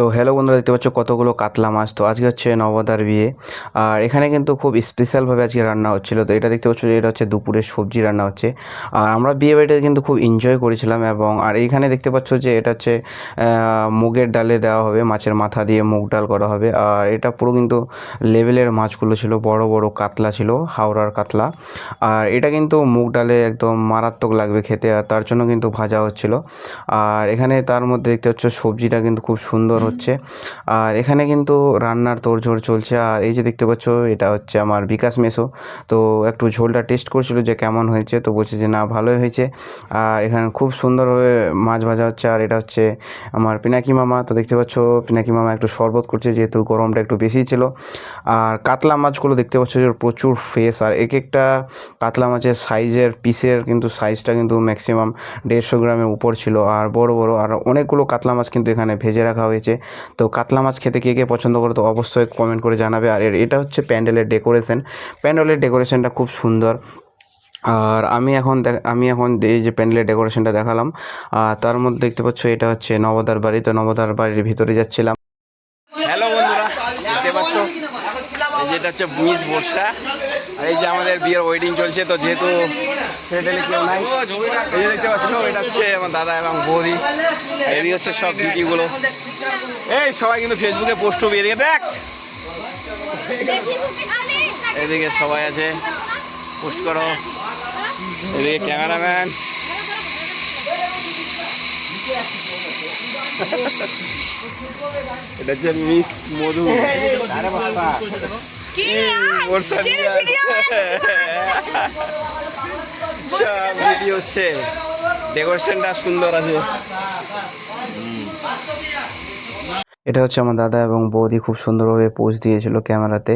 তো হ্যালো বন্ধুরা, দেখতে পাচ্ছ কতগুলো কাতলা মাছ। তো আজকে হচ্ছে নবদার বিয়ে। আর এখানে কিন্তু খুব স্পেশালভাবে আজকে রান্না হচ্ছিল। তো এটা দেখতে পাচ্ছ যে এটা হচ্ছে দুপুরের সবজি রান্না হচ্ছে। আর আমরা বিয়ে বাড়িটা কিন্তু খুব এনজয় করেছিলাম এবং আর এইখানে দেখতে পাচ্ছ যে এটা হচ্ছে মুগের ডালে দেওয়া হবে, মাছের মাথা দিয়ে মুগ ডাল করা হবে। আর এটা পুরো কিন্তু লেভেলের মাছগুলো ছিল, বড় বড় কাতলা ছিল, হাওড়ার কাতলা। আর এটা কিন্তু মুগ ডালে একদম মারাত্মক লাগবে খেতে, আর তার জন্য কিন্তু ভাজা হচ্ছিল। আর এখানে তার মধ্যে দেখতে পাচ্ছ সবজিটা কিন্তু খুব সুন্দর হচ্ছে। আর এখানে কিন্তু রান্নার তোড়জোড় চলছে। আর এই যে দেখতে পাচ্ছ, এটা হচ্ছে আমার বিকাশ মেসো। তো একটু ঝোলটা টেস্ট করছিল যে কেমন হয়েছে, তো বলছে যে না, ভালোই হয়েছে। আর এখানে খুব সুন্দরভাবে মাছ ভাজা হচ্ছে। আর এটা হচ্ছে আমার পিনাকি মামা। তো দেখতে পাচ্ছ, পিনাকি মামা একটু শরবত করছে, যেহেতু গরমটা একটু বেশি ছিল। আর কাতলা মাছগুলো দেখতে পাচ্ছ যে প্রচুর ফ্রেশ। আর এক একটা কাতলা মাছের সাইজের, পিসের কিন্তু সাইজটা কিন্তু ম্যাক্সিমাম দেড়শো গ্রামের উপর ছিল। আর বড় বড়, আর অনেকগুলো কাতলা মাছ কিন্তু এখানে ভেজে রাখা হয়েছে। তো কাতলা মাছ খেতে কে কে পছন্দ করে তো অবশ্যই কমেন্ট করে জানাবে। আর এটা হচ্ছে প্যান্ডেলের ডেকোরেশন প্যান্ডেলের ডেকোরেশনটা খুব সুন্দর। আর আমি এখন আমি এখন এই যে প্যান্ডেলের ডেকোরেশনটা দেখালাম। তার মধ্যে দেখতে পাচ্ছ এটা হচ্ছে নবদার বাড়ি। তো নবদার বাড়ির ভিতরে যাচ্ছিলাম। দেখতে পাচ্ছ এই যে এটা হচ্ছে মিস বর্ষা। আর এই যে আমাদের বিয়ের ওয়েডিং চলছে, তো যেহেতু ছেলেটেলে কেউ নাই, এই যে দেখতে পাচ্ছ, এটা হচ্ছে আমার দাদা এবং বৌদি। এদিকে হচ্ছে সব ভিডিওগুলো এই সবাই কিন্তু ফেসবুকে পোস্ট হবে এদিকে দেখ। এদিকে সবাই আছে পোস্ট করো। এদিকে ক্যামেরাম্যান এটা হচ্ছে মিস মধু। ওর। সব ভিডিও হচ্ছে। ডেকোরেশনটা সুন্দর আছে। এটা হচ্ছে আমার দাদা এবং বৌদি খুব সুন্দরভাবে পোজ দিয়েছিল ক্যামেরাতে।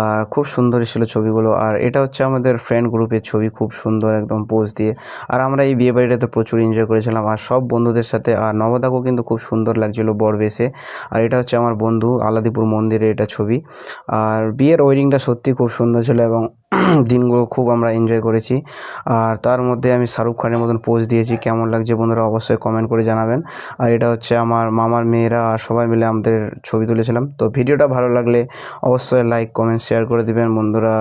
আর খুব সুন্দর ছিল ছবিগুলো। আর এটা হচ্ছে আমাদের ফ্রেন্ড গ্রুপের ছবি, খুব সুন্দর একদম পোজ দিয়ে। আর আমরা এই বিয়ে বাড়িটাতে প্রচুর এনজয় করেছিলাম। আর সব বন্ধুদের সাথে, আর নবদাকেও কিন্তু খুব সুন্দর লাগছিল বর বেশে আর এটা হচ্ছে আমার বন্ধু আলাদিপুর মন্দিরে এটা ছবি। আর বিয়ের ওয়েডিংটা সত্যি খুব সুন্দর ছিল এবং দিনগুলো খুব আমরা এনজয় করেছি। আর তার মধ্যে আমি শাহরুখ খানের মতন পোজ দিয়েছি, কেমন লাগছে বন্ধুরা অবশ্যই কমেন্ট করে জানাবেন। আর এটা হচ্ছে আমার মামার মেয়েরা, আর সবাই মিলে আমাদের ছবি তুলেছিলাম। তো ভিডিওটা ভালো লাগলে অবশ্যই লাইক কমেন্ট শেয়ার করে দিবেন বন্ধুরা।